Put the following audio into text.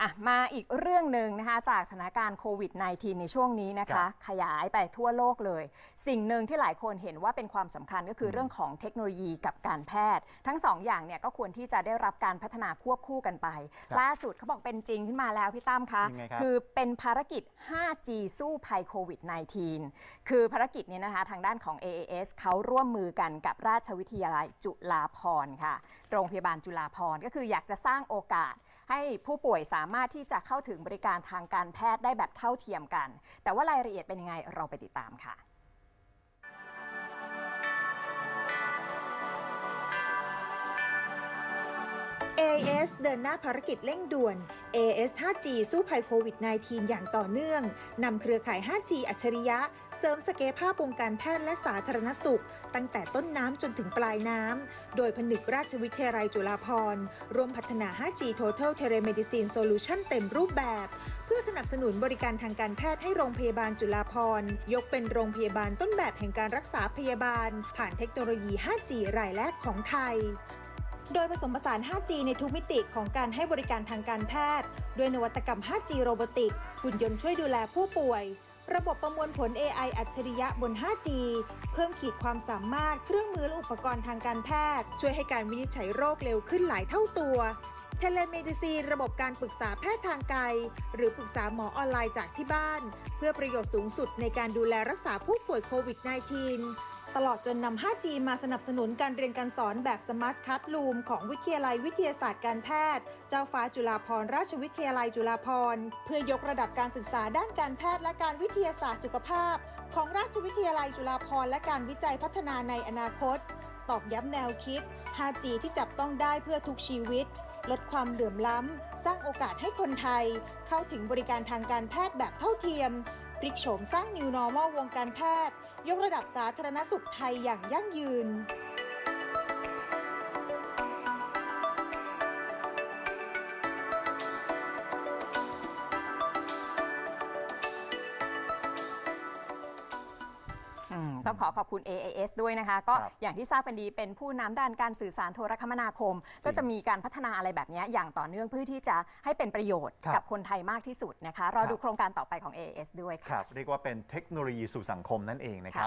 อะมาอีกเรื่องหนึ่งนะคะจากสถานการณ์โควิด -19 ในช่วงนี้นะครัคะ บขยายไปทั่วโลกเลย สิ่งหนึ่งที่หลายคนเห็นว่าเป็นความสำคัญก็คืออมเรื่องของเทคโนโลยีกับการแพทย์ ทั้งสองอย่างเนี่ยก็ควรที่จะได้รับการพัฒนาควบคู่กันไปล่าสุดเขาบอกเป็นจริงขึ้นมาแล้วพี่ตั้มคะยังไงครับคือเป็นภารกิจ 5G สู้ภัยโควิด -19 คือภารกิจเนี้นะคะทางด้านของ AAS เขาร่วมมือกันกับราชวิทยาลัยจุฬาภรณ์ค่ะ โรงพยาบาลจุฬาภรณ์ก็คืออยากจะสร้างโอกาส ให้ผู้ป่วยสามารถที่จะเข้าถึงบริการทางการแพทย์ได้แบบเท่าเทียมกัน แต่ว่ารายละเอียดเป็นยังไงเราไปติดตามค่ะ AS เดินหน้าภารกิจเร่งด่วน AAS 5G สู้ภัยโควิด -19 อย่างต่อเนื่อง นำเครือข่าย 5G อัจฉริยะ เสริมสเกลภาพวงการแพทย์และสาธารณสุข ตั้งแต่ต้นน้ำจนถึงปลายน้ำ โดยผนึกราชวิทยาลัยจุฬาภรณ์ร่วมพัฒนา 5G Total Telemedicine Solution เต็มรูปแบบ เพื่อสนับสนุนบริการทางการแพทย์ให้โรงพยาบาลจุฬาภรณ์ยกเป็นโรงพยาบาลต้นแบบแห่งการรักษาพยาบาล ผ่านเทคโนโลยี 5G รายแรกของไทย โดยผสมผสาน 5G ในทุกมิติของการให้บริการทางการแพทย์ ด้วยนวัตกรรม 5G โรบอติกหุ่นยนต์ช่วยดูแลผู้ป่วย ระบบประมวลผล AI อัจฉริยะบน 5G เพิ่มขีดความสามารถเครื่องมือและอุปกรณ์ทางการแพทย์ ช่วยให้การวินิจฉัยโรคเร็วขึ้นหลายเท่าตัวเทเลเมดิซีนระบบการปรึกษาแพทย์ทางไกล หรือปรึกษาหมอออนไลน์จากที่บ้าน เพื่อประโยชน์สูงสุดในการดูแลรักษาผู้ป่วยโควิด -19 ตลอดจนนำ 5G มาสนับสนุนการเรียนการสอนแบบ Smart Classroom ของวิทยาลัยวิทยาศาสตร์การแพทย์ เจ้าฟ้าจุฬาภรณราชวิทยาลัยจุฬาภรณ์ เพื่อยกระดับการศึกษาด้านการแพทย์และการวิทยาศาสตร์สุขภาพ ของราชวิทยาลัยจุฬาภรณ์และการวิจัยพัฒนาในอนาคต ตอกย้ำแนวคิด 5G ที่จับต้องได้เพื่อทุกชีวิต ลดความเหลื่อมล้ำ สร้างโอกาสให้คนไทย เข้าถึงบริการทางการแพทย์แบบเท่าเทียม พลิกโฉมสร้าง New Normal วงการแพทย์ ยกระดับสาธารณสุขไทยอย่างยั่งยืน ต้องขอขอบคุณ AAS ด้วยนะคะ ก็ครับอย่างที่ทราบกันดีเป็นผู้นำด้านการสื่อสารโทรคมนาคม ก็จะมีการพัฒนาอะไรแบบนี้อย่างต่อเนื่องเพื่อที่จะให้เป็นประโยชน์ครับกับคนไทยมากที่สุดนะคะรอครับดูโครงการต่อไปของ AAS ด้วยคค่ะรับเรียกว่าเป็นเทคโนโลยีสู่สังคมนั่นเองนะครับ